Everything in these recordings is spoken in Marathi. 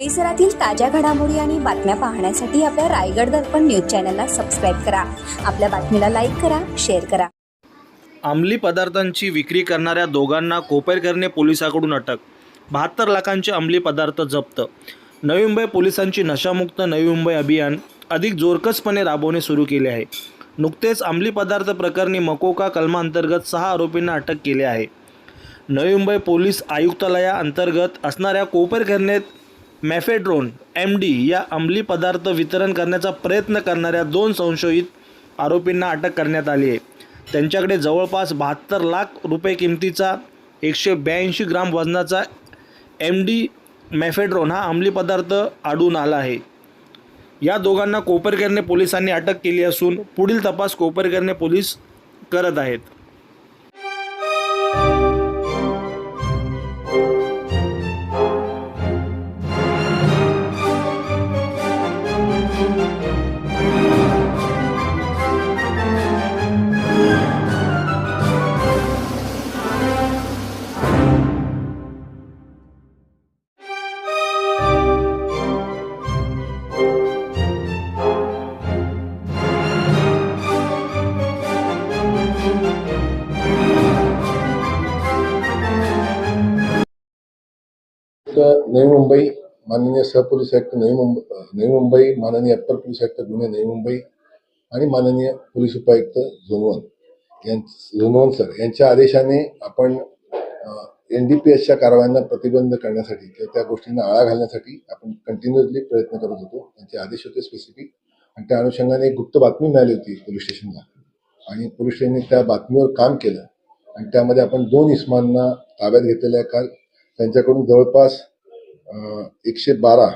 परिसरातील ताज्या घडामोडी आणि बातम्या पाहण्यासाठी आपल्या रायगड दर्पण न्यूज चॅनलला सबस्क्राईब करा. आपल्या बातमीला लाईक करा शेअर करा. अंमली पदार्थांची विक्री करणाऱ्या दोघांना कोपरकरणे पोलिसाकडून अटक. बहात्तर लाखांचे अंमली पदार्थ जप्त. नवी मुंबई पोलिसांची नशामुक्त नवी मुंबई अभियान अधिक जोरकसपणे राबवणे सुरू केले आहे. नुकतेच अंमली पदार्थ प्रकरणी मकोका कलमाअंतर्गत सहा आरोपींना अटक केली आहे. नवी मुंबई पोलीस आयुक्तालयाअंतर्गत असणाऱ्या कोपरखरणेत मॅफेड्रोन एम डी या अंमली पदार्थ वितरण करण्याचा प्रयत्न करणाऱ्या दोन संशयित आरोपींना अटक करण्यात आली आहे. त्यांच्याकडे जवळपास बहात्तर लाख रुपये किमतीचा एकशे ब्याऐंशी ग्राम वजनाचा एम डी मॅफेड्रोन हा अंमली पदार्थ आढळून आला आहे. या दोघांना कोपरकरने पोलिसांनी अटक केली असून पुढील तपास कोपरकरने पोलीस करत आहेत. मुंबई माननीय सहपोलीस आयुक्त नवी मुंबई नवी मुंबई माननीय अप्पर पोलीस आयुक्त गुन्हे नवी मुंबई आणि माननीय पोलीस उपायुक्त झोनवन यां झोनवन सर यांच्या आदेशाने आपण एन डी पी एसच्या कारवायांना प्रतिबंध करण्यासाठी किंवा त्या गोष्टींना आळा घालण्यासाठी आपण कंटिन्युअसली प्रयत्न करत होतो. त्यांचे आदेश होते स्पेसिफिक आणि त्या अनुषंगाने एक गुप्त बातमी मिळाली होती पोलीस स्टेशनला. आणि पोलीस स्टेशनने त्या बातमीवर काम केलं आणि त्यामध्ये आपण दोन इस्मांना ताब्यात घेतलेल्या आहे काल त्यांच्याकडून जवळपास एकशे बारा.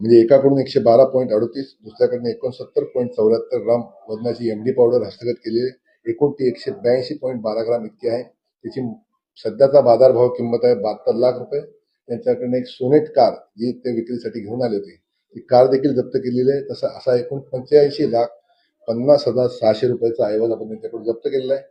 म्हणजे एकाकडून एकशे बारा पॉईंट अडतीस दुसऱ्याकडून एकोणसत्तर पॉईंट चौऱ्याहत्तर ग्राम वजनाची एम डी पावडर हस्तगत केलेली आहे. एकूण ती एकशे ब्याऐंशी पॉईंट बारा ग्राम इतकी आहे. त्याची सध्याचा बाजारभाव किंमत आहे बहात्तर लाख रुपये. त्यांच्याकडनं एक सोनेट कार जी ते विक्रीसाठी घेऊन आले होते. ती कार देखील जप्त केलेली आहे. तसा असा एकूण पंच्याऐंशी लाख पन्नास हजार सहाशे रुपयाचा ऐवज आपण त्यांच्याकडून जप्त केलेला आहे.